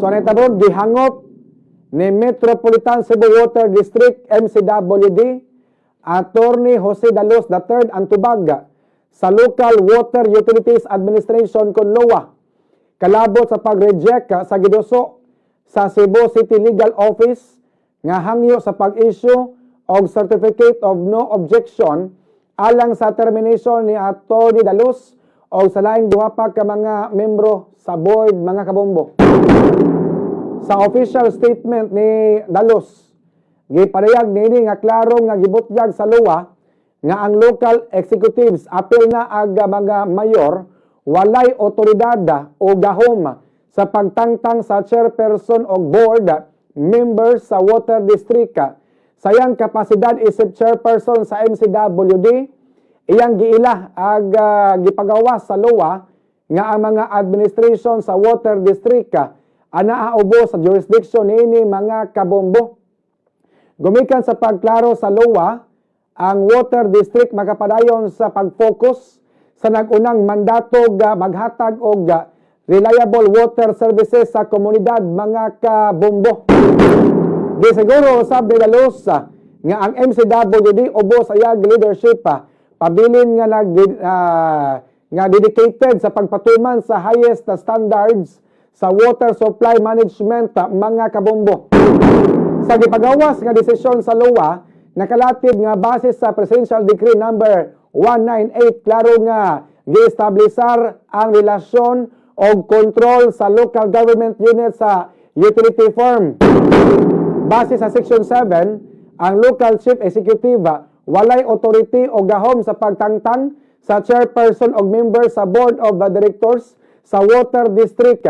So naitabog gihangop ni Metropolitan Cebu Water District MCWD Attorney Jose Dalos III Antubag sa Local Water Utilities Administration kon LOA kalabot sa pag-reject sa giduso sa Cebu City Legal Office nga hangyo sa pag-issue og Certificate of No Objection alang sa termination ni Attorney Dalos o sa laing duha pa ka mga membro sa board mga kabombo. Sa official statement ni Dalos, giparehag nini nga klaro nga gibutyag sa luwa nga ang local executives apil na aga mga mayor walay otoridad o gahom sa pagtangtang sa chairperson o board members sa water district sayang kapasidad isip chairperson sa MCWD iyang giila ag ah, gipagawas sa LOA nga ang mga administration sa water district ah, ana ubo sa jurisdiction niini mga kabombo Gumikan sa pagklaro sa LOA, ang Water District makapadayon sa pag-focus sa nagunang mandato ga maghatag og ga reliable water services sa komunidad mga kabombo. Di siguro Dalos ah, nga ang MCWD ubo sa iyang leadership pa pabilin nga nag ah, nga dedicated sa pagpatuman sa highest na standards sa water supply management ah, mga kabombo sa gipagawas nga desisyon sa LOA nakalatid nga base sa Presidential Decree number 198 klaro nga giestablisar ang relasyon o control sa local government unit sa utility firm. Base sa Section 7, ang local chief executive ah, walay authority o gahom sa pagtangtang sa chairperson o member sa board of directors sa water district.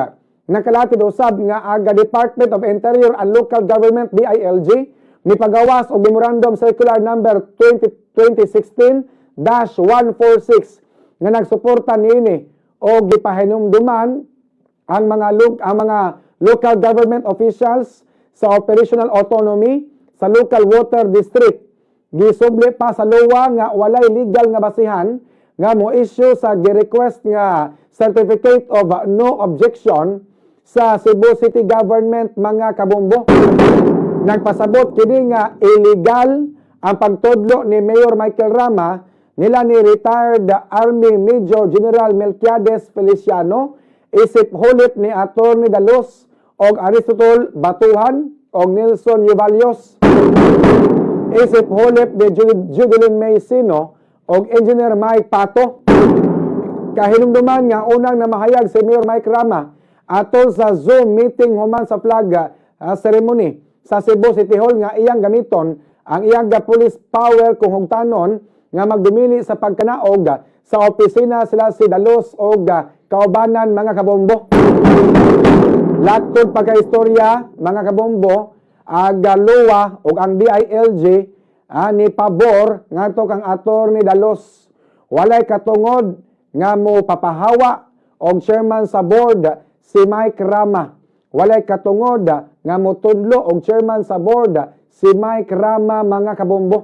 Nakalatid usab nga aga Department of Interior and Local Government DILG mipagawas og memorandum circular number 2016-146 nga nagsuporta niini og gipahinumduman ang mga lo- ang mga local government officials sa operational autonomy sa local water district gisubli pa sa LOA nga walay legal nga basihan nga mo issue sa gi-request nga certificate of no objection sa Cebu City Government mga kabombo. Nagpasabot kini nga illegal ang pagtudlo ni Mayor Michael Rama nila ni retired Army Major General Melquiades Feliciano isip hulit ni Attorney Dalos og Aristotle Batuhan og Nelson Yuvalios isip ni Ju- Jubilin Maysino og Engineer Mike Pato. Kahinumduman nga unang namahayag si Mayor Mike Rama atol sa Zoom meeting human sa flag ah, ceremony sa Cebu City Hall nga iyang gamiton ang iyang ga police power kung hugtanon nga magdumili sa pagkanaog sa opisina sila si Dalos ah, kaubanan mga kabombo. Laktod pagkaistorya, mga kabombo, aga luwa ug ang DILG ah, ni pabor ngadto kang attorney Dalos. Walay katungod nga mo papahawa og chairman sa board si Mike Rama. Walay katungod nga mo tudlo og chairman sa board si Mike Rama mga kabombo.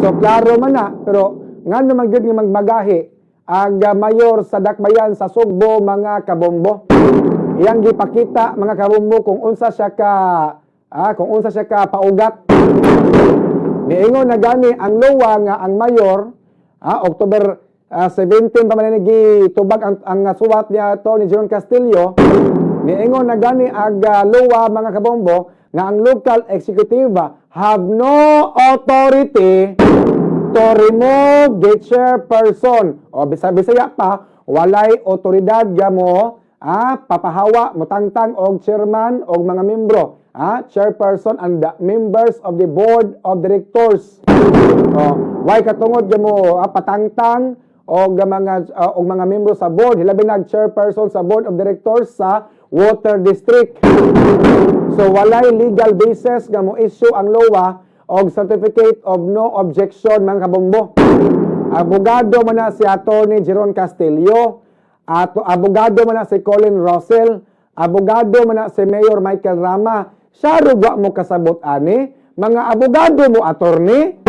So klaro man na pero ngano man gyud nga magmagahi aga mayor sa Dakbayan sa Sugbo mga kabombo. Iyang gipakita mga kabombo kung unsa siya ka ah, kung unsa siya ka paugat. Niingon na gani ang lowa nga ang mayor ah, October ah, 17 pa man ni tubag ang, ang suwat niya to ni Jeron Castillo. Niingon na gani ag ah, lowa mga kabombo nga ang local executive have no authority to remove the chairperson. O bisa-bisaya pa walay otoridad ga mo ah, papahawa mutangtang og chairman og mga membro ah, chairperson and the members of the board of directors. Oh, why katungod mo ah, patangtang og mga ah, og mga membro sa board? Hilabi nag chairperson sa board of directors sa water district. So walay legal basis nga mo issue ang LOA og certificate of no objection mga kabombo. Abogado man na si Attorney Jeron Castillo, at abogado man na si Colin Russell, abogado man na si Mayor Michael Rama. Siya rugwa mo kasabot ani, mga abogado mo attorney.